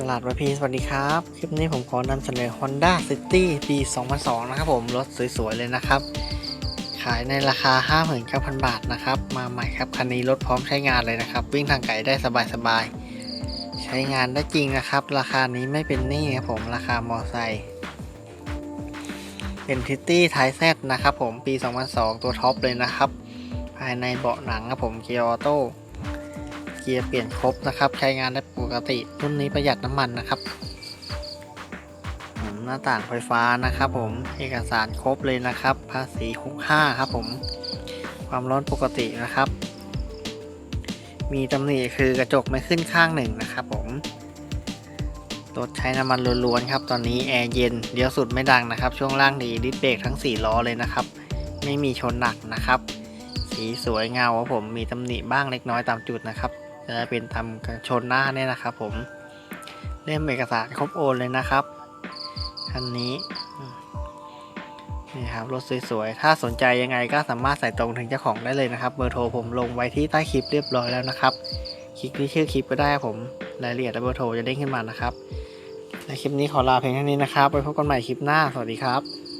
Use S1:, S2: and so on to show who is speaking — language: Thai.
S1: ตลาดวพีสวัสดีครับ คลิปนี้ผมขอนำเสนอ Honda City ปี 2002 นะครับผมรถสวยๆ เลยนะครับ ขายในราคา 59,000 บาทนะครับ มาใหม่ครับ คันนี้รถพร้อมใช้งานเลยนะครับ วิ่งทางไกลได้สบายๆ ใช้งานได้จริงนะครับ ราคานี้ไม่เป็นหนี้ครับผมราคามอไซค์เป็นทิตตี้ไทแซนะครับผมปี 2002 ตัวท็อปเลยนะครับ ภายในเบาะหนังครับผมเกียร์ออโต้ กียร์เปลี่ยนครบนะครับ ใช้งานได้ปกติ รุ่นนี้ประหยัดน้ำมันนะครับอืมหน้าต่างไฟฟ้านะครับ ผมเอกสารครบเลยนะครับ ภาษี65ครับผม ความร้อนปกตินะครับ มีตำหนิคือกระจกไม่ขึ้นข้างหนึ่งนะครับ ผมรถใช้น้ำมันล้วนๆครับ ตอนนี้แอร์เย็นเลี้ยวสุดไม่ดังนะครับ ช่วงล่างดีดิสเบรกทั้ง 4 ล้อเลยนะครับ ไม่มีชนหนักนะครับ สีสวยเงาครับผมมีตำหนิบ้างเล็กน้อยตามจุดนะครับ จะเป็นทำกันชนหน้าเนี่ยนะครับ ผมเล่มเอกสารครบโอนเลยนะครับคันนี้นี่ครับรถสวยๆ ถ้าสนใจยังไงก็สามารถใส่ตรงถึงเจ้าของได้เลยนะครับ เบอร์โทรผมลงไว้ที่ใต้คลิปเรียบร้อยแล้วนะครับ คลิกที่ชื่อคลิปก็ได้ผม รายละเอียดและเบอร์โทรจะเด้งขึ้นมานะครับ ในคลิปนี้ขอลาเพียงเท่านี้นะครับไว้พบกันใหม่คลิปหน้า สวัสดีครับ